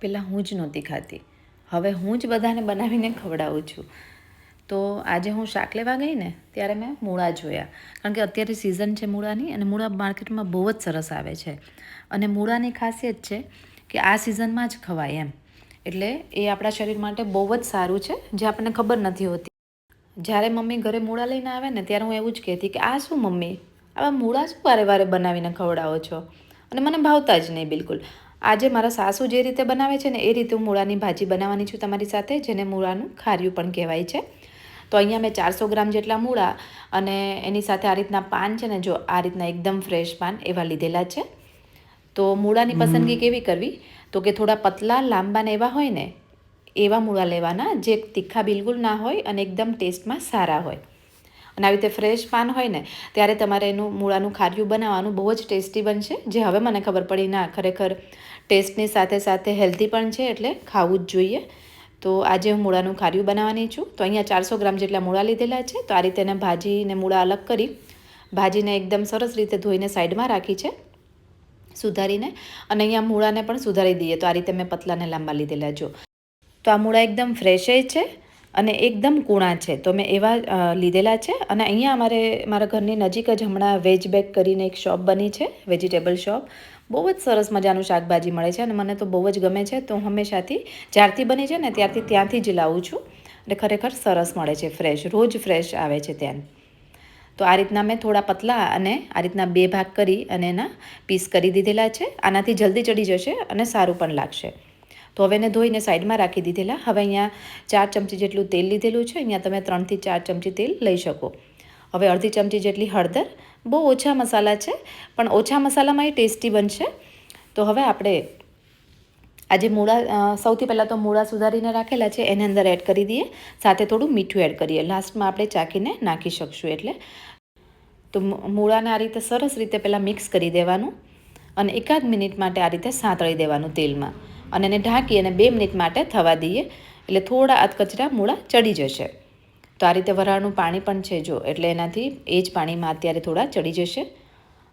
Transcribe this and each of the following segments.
પહેલાં હું જ નહોતી ખાતી હવે હું જ બધાને બનાવીને ખવડાવું છું. તો આજે હું શાક લેવા ગઈ ને, ત્યારે મેં મૂળા જોયા. કારણ કે અત્યારે સિઝન છે મૂળાની અને મૂળા માર્કેટમાં બહુ જ સરસ આવે છે. અને મૂળાની ખાસિયત છે કે આ સિઝનમાં જ ખવાય એમ. એટલે એ આપણા શરીર માટે બહુ જ સારું છે, જે આપણને ખબર નથી હોતી. જ્યારે મમ્મી ઘરે મૂળા લઈને આવે ને, ત્યારે હું એવું જ કહેતી કે, આ શું મમ્મી? આવા મૂળા શું વારે વારે બનાવીને ખવડાવો છો? અને મને ભાવતા જ નહીં બિલકુલ. આજે મારા સાસુ જે રીતે બનાવે છે ને એ રીતે હું મૂળાની ભાજી બનાવવાની છું તમારી સાથે જેને મૂળાનું ખાર્યું પણ કહેવાય છે. તો અહીંયા મેં ચારસો ગ્રામ જેટલા મૂળા અને એની સાથે આ રીતના પાન છે ને જો આ રીતના એકદમ ફ્રેશ પાન એવા લીધેલા છે. તો મૂળાની પસંદગી કેવી કરવી? તો કે થોડા પતલા લાંબા ને એવા હોય ને એવા મૂળા લેવાના જે તીખા બિલકુલ ના હોય અને એકદમ ટેસ્ટમાં સારા હોય. અને આવી રીતે ફ્રેશ પાન હોય ને ત્યારે તમારે એનું મૂળાનું ખાર્યું બનાવવાનું બહુ જ ટેસ્ટી બનશે, જે હવે મને ખબર પડી ના, ખરેખર ટેસ્ટની સાથે સાથે હેલ્ધી પણ છે એટલે ખાવું જ જોઈએ. તો આજે હું મૂળાનું ખાર્યું બનાવવાની છું. તો અહીંયા ચારસો ગ્રામ જેટલા મૂળા લીધેલા છે, તો આ રીતે એને ભાજીને મૂળા અલગ કરી, ભાજીને એકદમ સરસ રીતે ધોઈને સાઈડમાં રાખી છે, સુધારીને, અને અહીંયા મૂળાને પણ સુધારી દઈએ. તો આ રીતે મેં પતલાને લાંબા લીધેલા જો. તો આ મૂળા એકદમ ફ્રેશ છે. અને એકદમ કૂણા છે. તો મેં એવા લીધેલા છે અને અહીંયા અમારે, મારા ઘરની નજીક જ હમણાં વેજ બેક કરીને એક શોપ બની છે, વેજીટેબલ શોપ. બહુ જ સરસ મજાનું શાકભાજી મળે છે અને મને તો બહુ જ ગમે છે. તો હંમેશાથી જ્યારથી બની છે ને ત્યારથી ત્યાંથી જ લાવું છું. એટલે ખરેખર સરસ મળે છે, ફ્રેશ, રોજ ફ્રેશ આવે છે ત્યાં. તો આ રીતના મેં થોડા પતલા અને આ રીતના બે ભાગ કરી અને એના પીસ કરી દીધેલા છે. આનાથી જલ્દી ચડી જશે અને સારું પણ લાગશે. તો હવે એને ધોઈને સાઈડમાં રાખી દીધેલા. હવે અહીંયા ચાર ચમચી જેટલું તેલ લીધેલું છે. અહીંયા તમે ત્રણથી ચાર ચમચી તેલ લઈ શકો. હવે અડધી ચમચી જેટલી હળદર. બહુ ઓછા મસાલા છે, પણ ઓછા મસાલામાં એ ટેસ્ટી બનશે. તો હવે આપણે આજે મૂળા સૌથી પહેલાં તો મૂળા સુધારીને રાખેલા છે. એને અંદર એડ કરી દઈએ. સાથે થોડું મીઠું એડ કરીએ. લાસ્ટમાં આપણે ચાકીને નાખી શકશું એટલે. તો મૂળાને આ રીતે સરસ રીતે પહેલાં મિક્સ કરી દેવાનું અને એકાદ મિનિટ માટે આ રીતે સાંતળી દેવાનું તેલમાં. અને એને ઢાંકી અને બે મિનિટ માટે થવા દઈએ. એટલે થોડા અધકચરા મૂળા ચડી જશે. તો આ રીતે વરાળનું પાણી પણ છે જો, એટલે એનાથી એ જ પાણીમાં અત્યારે થોડા ચડી જશે.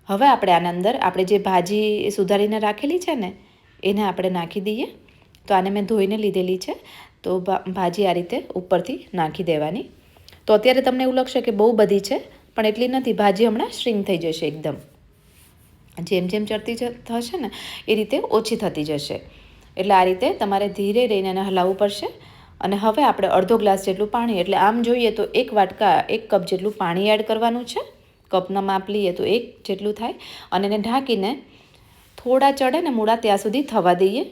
હવે આપણે આના અંદર આપણે જે ભાજી સુધારીને રાખેલી છે ને, એને આપણે નાખી દઈએ. તો આને મેં ધોઈને લીધેલી છે. તો ભાજી આ રીતે ઉપરથી નાખી દેવાની. તો અત્યારે તમને એવું લાગશે કે બહુ બધી છે, પણ એટલી નથી. ભાજી હમણાં શ્રીંગ થઈ જશે એકદમ. જેમ જેમ ચડતી થશે ને, એ રીતે ઓછી થતી જશે. એટલે આ રીતે તમારે ધીરે રહીને એને હલાવવું પડશે. અને હવે આપણે અડધો ગ્લાસ જેટલું પાણી, એટલે આમ જોઈએ તો એક વાટકા, એક કપ જેટલું પાણી એડ કરવાનું છે. કપના માપ લઈએ તો એક જેટલું થાય. અને એને ઢાંકીને થોડા ચડે ને મૂળા ત્યાં સુધી થવા દઈએ.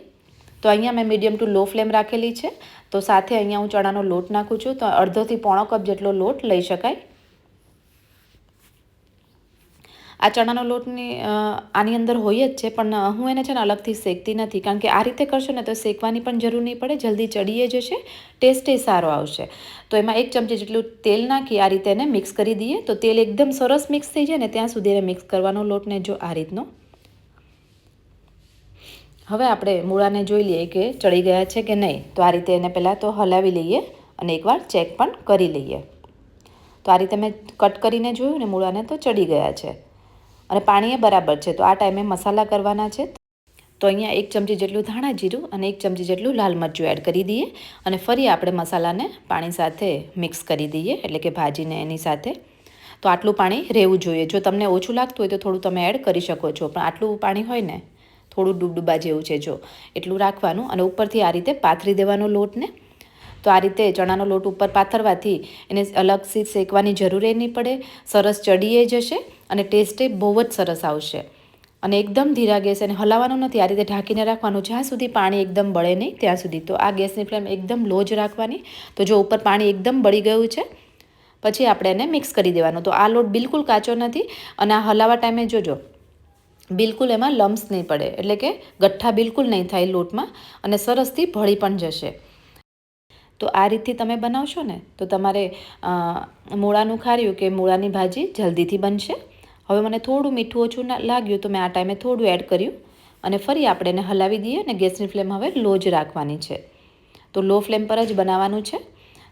તો અહીંયા મેં મીડિયમ ટુ લો ફ્લેમ રાખેલી છે. તો સાથે અહીંયા હું ચણાનો લોટ નાખું છું. તો અડધોથી પોણો કપ જેટલો લોટ લઈ શકાય. આ ચણાનો લોટની આની અંદર હોય જ છે, પણ હું એને છે ને અલગથી શેકતી નથી, કારણ કે આ રીતે કરશો ને તો શેકવાની પણ જરૂર નહીં પડે, જલ્દી ચડીએ જશે ટેસ્ટ એ સારો આવશે. તો એમાં એક ચમચી જેટલું તેલ નાખી, આ રીતે એને મિક્સ કરી દઈએ, તો તેલ એકદમ સરસ મિક્સ થઈ જાય ને, ત્યાં સુધી એને મિક્સ કરવાનો લોટને જો આ રીતનો. હવે આપણે મૂળાને જોઈ લઈએ કે ચડી ગયા છે કે નહીં, તો આ રીતે એને પહેલાં તો હલાવી લઈએ અને એકવાર ચેક પણ કરી લઈએ. તો આ રીતે મેં કટ કરીને જોયું ને, મૂળાને તો ચડી ગયા છે. અને પાણી એ બરાબર છે. તો આ ટાઈમે મસાલા કરવાના છે. તો અહીંયા એક ચમચી જેટલું ધાણા જીરું અને એક ચમચી જેટલું લાલ મરચું એડ કરી દઈએ. અને ફરી આપણે મસાલાને પાણી સાથે મિક્સ કરી દઈએ, એટલે કે ભાજીને એની સાથે. તો આટલું પાણી રહેવું જોઈએ. જો તમને ઓછું લાગતું હોય તો થોડું તમે એડ કરી શકો છો. પણ આટલું પાણી હોય ને, થોડું ડૂબડૂબા જેવું છે જો. એટલું રાખવાનું અને ઉપરથી આ રીતે પાથરી દેવાનો લોટને. તો આ રીતે ચણાનો લોટ ઉપર પાથરવાથી એને અલગથી શેકવાની જરૂર નહીં પડે, સરસ ચડીએ જશે અને ટેસ્ટે બહુ જ સરસ આવશે. અને એકદમ ધીરા ગેસ એને હલાવવાનું નથી, આ રીતે ઢાંકીને રાખવાનું, જ્યાં સુધી પાણી એકદમ બળે નહીં ત્યાં સુધી. તો આ ગેસની ફ્લેમ એકદમ લો જ રાખવાની. તો જો ઉપર પાણી એકદમ બળી ગયું છે, પછી આપણે એને મિક્સ કરી દેવાનું. તો આ લોટ બિલકુલ કાચો નથી અને આ હલાવા ટાઈમે જોજો, બિલકુલ એમાં લમ્સ નહીં પડે. એટલે કે ગઠ્ઠા બિલકુલ નહીં થાય લોટમાં અને સરસથી ભળી પણ જશે. તો આ રીતથી તમે બનાવશો ને, તો તમારે મૂળાનું ખાર્યું કે મૂળાની ભાજી જલ્દીથી બનશે. હવે મને થોડું મીઠું ઓછું લાગ્યું તો મેં આ ટાઈમે થોડું એડ કર્યું અને ફરી આપણે એને હલાવી દઈએ અને ગેસની ફ્લેમ હવે લો જ રાખવાની છે. તો લો ફ્લેમ પર જ બનાવવાનું છે.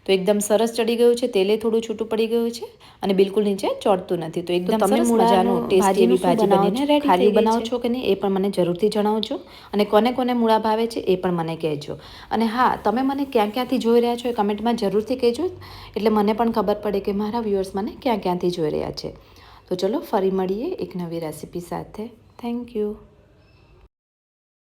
તો એકદમ સરસ ચડી ગયું છે તેલે થોડું છૂટું પડી ગયું છે અને બિલકુલ નીચે ચોટતું નથી. તો એકદમ તમે મૂળાનું ટેસ્ટી એવી ભાજી બનીને ખાલી બનાવો છો કે નહીં? એ પણ મને જરૂરથી જણાવજો. અને કોને કોને મૂળા ભાવે છે એ પણ મને કહેજો. અને હા તમે મને ક્યાં ક્યાંથી જોઈ રહ્યા છો એ કમેન્ટમાં જરૂરથી કહેજો. એટલે મને પણ ખબર પડે કે મારા વ્યુઅર્સ મને ક્યાં ક્યાંથી જોઈ રહ્યા છે. તો ચલો ફરી મળીએ એક નવી રેસીપી સાથે. Thank you.